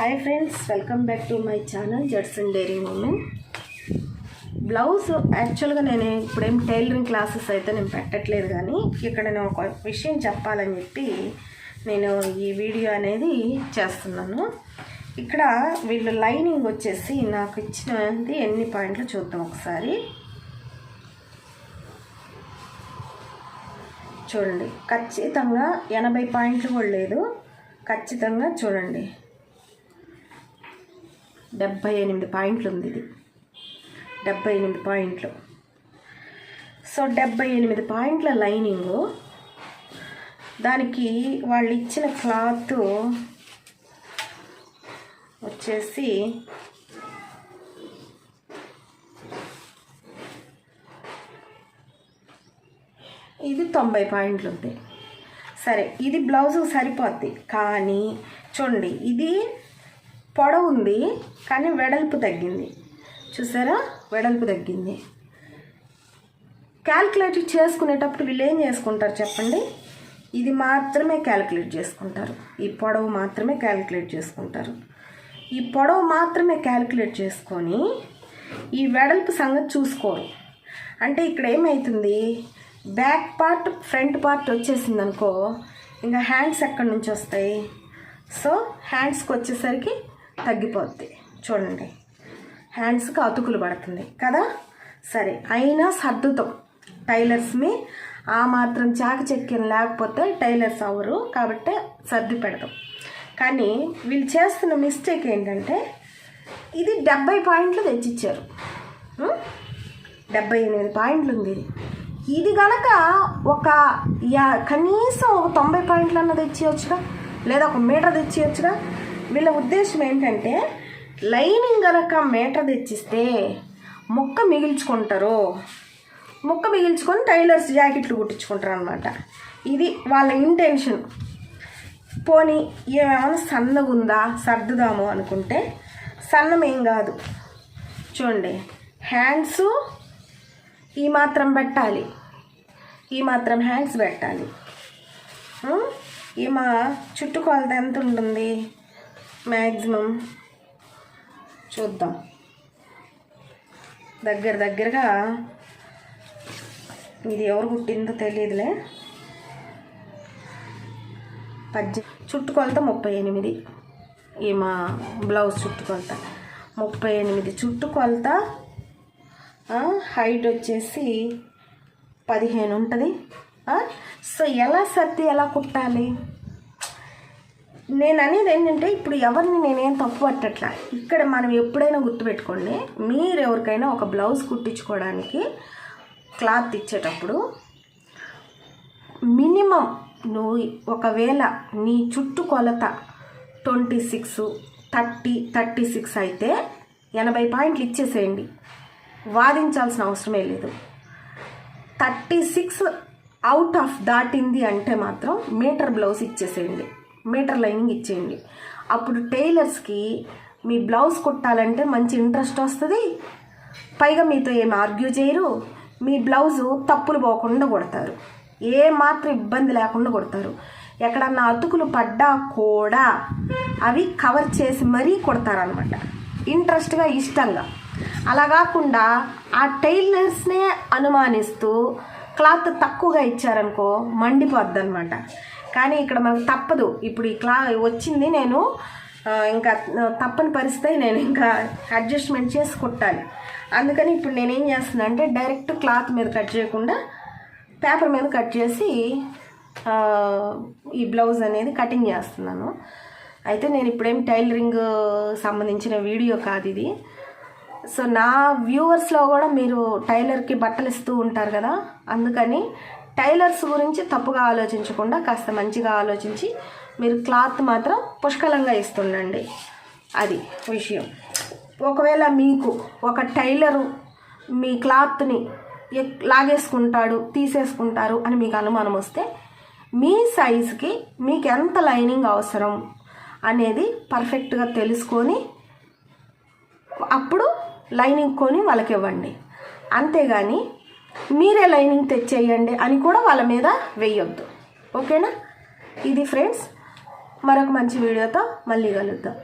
Hi friends welcome back to my channel Judson diary women blouse యాక్చువల్గా నేను ఇప్పుడేం tailoring classes అయితే నేను పెట్టట్లేదు కానీ ఇక్కడ నేను ఒక విషయం చెప్పాలని చెప్పి నేను ఈ వీడియో అనేది చేస్తున్నాను. ఇక్కడ వీళ్ళు లైనింగ్ వచ్చేసి నాకు ఇచ్చినది ఎన్ని పాయింట్లు చూద్దాం ఒకసారి. చూడండి ఖచ్చితంగా ఎనభై పాయింట్లు కూడా లేదు. ఖచ్చితంగా చూడండి. డెబ్బై ఎనిమిది పాయింట్లు ఉంది ఇది. డెబ్బై ఎనిమిది పాయింట్లు. సో డెబ్బై ఎనిమిది పాయింట్ల లైనింగ్ దానికి వాళ్ళు ఇచ్చిన క్లాత్ వచ్చేసి ఇది తొంభై పాయింట్లు ఉంది సరే ఇది బ్లౌజ్ సరిపోద్ది. కానీ చూడండి ఇది పొడవు ఉంది కానీ వెడల్పు తగ్గింది. చూసారా? వెడల్పు తగ్గింది. క్యాల్కులేట్ చేసుకునేటప్పుడు వీళ్ళు ఏం చేసుకుంటారు చెప్పండి? ఇది మాత్రమే క్యాలిక్యులేట్ చేసుకుంటారు. ఈ పొడవు మాత్రమే క్యాలిక్యులేట్ చేసుకుంటారు. ఈ పొడవు మాత్రమే క్యాలిక్యులేట్ చేసుకొని ఈ వెడల్పు సంగతి చూసుకోరు. అంటే ఇక్కడ ఏమవుతుంది బ్యాక్ పార్ట్ ఫ్రంట్ పార్ట్ వచ్చేసింది అనుకో ఇంకా హ్యాండ్స్ ఎక్కడి నుంచి వస్తాయి? సో హ్యాండ్స్కి వచ్చేసరికి తగ్గిపోద్ది. చూడండి. హ్యాండ్స్కి అతుకులు పడుతుంది కదా? సరే అయినా సర్దుతాం. టైలర్స్ని ఆ మాత్రం చాకచక్యం లేకపోతే టైలర్స్ అవ్వరు. కాబట్టి సర్ది పెడతాం. కానీ వీళ్ళు చేస్తున్న మిస్టేక్ ఏంటంటే ఇది డెబ్బై పాయింట్లు తెచ్చిచ్చారు. డెబ్బై ఎనిమిది పాయింట్లు ఉంది ఇది. ఇది గనక ఒక యా- కనీసం ఒక తొంభై పాయింట్లు అన్న తెచ్చేయచ్చుగా? లేదా ఒక మీటర్ తెచ్చేయచ్చుగా? వీళ్ళ ఉద్దేశం ఏంటంటే లైనింగ్ గనక మీటర్ తెచ్చిస్తే ముక్క మిగిల్చుకుంటారు. ముక్క మిగిల్చుకొని టైలర్స్ జాకెట్లు కుట్టించుకుంటారు అనమాట ఇది వాళ్ళ ఇంటెన్షన్. పోనీ ఏమేమైనా సన్నగా ఉందా సర్దుదాము అనుకుంటే సన్నమేం కాదు. చూడండి హ్యాండ్స్ ఈ మాత్రం పెట్టాలి. ఈ మాత్రం హ్యాండ్స్ పెట్టాలి. ఈమె చుట్టుకొలత ఎంత ఉంటుంది? మ్యాక్సిమం చూద్దాం. దగ్గర దగ్గరగా ఇది ఎవరు కుట్టిందో తెలియదులే. పద్దె చుట్టుకొలత ముప్పై ఎనిమిది. ఈ మా బ్లౌజ్ చుట్టుకొలత ముప్పై ఎనిమిది. చుట్టుకొలత హైట్ వచ్చేసి పదిహేను ఉంటుంది. సో ఎలా సర్ది ఎలా కుట్టాలి? నేను అనేది ఏంటంటే ఇప్పుడు ఎవరిని నేనేం తప్పు పట్టట్లా? ఇక్కడ మనం ఎప్పుడైనా గుర్తుపెట్టుకోండి మీరు ఎవరికైనా ఒక బ్లౌజ్ కుట్టించుకోవడానికి క్లాత్ ఇచ్చేటప్పుడు మినిమం నువ్వు ఒకవేళ నీ చుట్టు కొలత twenty six thirty thirty six అయితే ఎనభై పాయింట్లు ఇచ్చేసేయండి. వాదించాల్సిన అవసరమే లేదు. థర్టీ సిక్స్ అవుట్ ఆఫ్ దాటింది అంటే మాత్రం మీటర్ బ్లౌజ్ ఇచ్చేసేయండి. మీటర్ లైనింగ్ ఇచ్చేయండి. అప్పుడు టైలర్స్కి మీ బ్లౌజ్ కుట్టాలంటే మంచి ఇంట్రెస్ట్ వస్తుంది. పైగా మీతో ఏమి ఆర్గ్యూ చేయరు. మీ బ్లౌజు తప్పులు పోకుండా కొడతారు. ఏ మాత్రం ఇబ్బంది లేకుండా కొడతారు. ఎక్కడన్నా అతుకులు పడ్డా కూడా అవి కవర్ చేసి మరీ కొడతారనమాట. ఇంట్రెస్ట్గా ఇష్టంగా. అలా కాకుండా ఆ టైలర్స్నే అనుమానిస్తూ క్లాత్ తక్కువగా ఇచ్చారనుకో మండిపోద్ది అనమాట కానీ ఇక్కడ మనకు తప్పదు. ఇప్పుడు ఈ క్లా వచ్చింది నేను ఇంకా తప్పని పరిస్థితి నేను ఇంకా అడ్జస్ట్మెంట్ చేసి కుట్టాలి. అందుకని ఇప్పుడు నేనేం చేస్తున్నా అంటే డైరెక్ట్ క్లాత్ మీద కట్ చేయకుండా పేపర్ మీద కట్ చేసి ఈ బ్లౌజ్ అనేది కటింగ్ చేస్తున్నాను. అయితే నేను ఇప్పుడేం టైలరింగ్ సంబంధించిన వీడియో కాదు ఇది. సో నా వ్యూవర్స్లో కూడా మీరు టైలర్కి బట్టలు ఇస్తూ ఉంటారు కదా అందుకని టైలర్స్ గురించి తప్పుగా ఆలోచించకుండా కాస్త మంచిగా ఆలోచించి మీరు క్లాత్ మాత్రం పుష్కలంగా ఇస్తుండండి. అది విషయం. ఒకవేళ మీకు ఒక టైలరు మీ క్లాత్ని ఎక్- లాగేసుకుంటాడు తీసేసుకుంటారు అని మీకు అనుమానం వస్తే మీ సైజుకి మీకు ఎంత లైనింగ్ అవసరం అనేది పర్ఫెక్ట్గా తెలుసుకొని అప్పుడు లైనింగ్ కొని వాళ్ళకి ఇవ్వండి. అంతేగాని మీరే లైనింగ్ తెచ్చేయండి అని కూడా వాళ్ళ మీద వేయొద్దు. ఓకేనా? ఇది ఫ్రెండ్స్ మరొక మంచి వీడియోతో మళ్ళీ కలుద్దాం.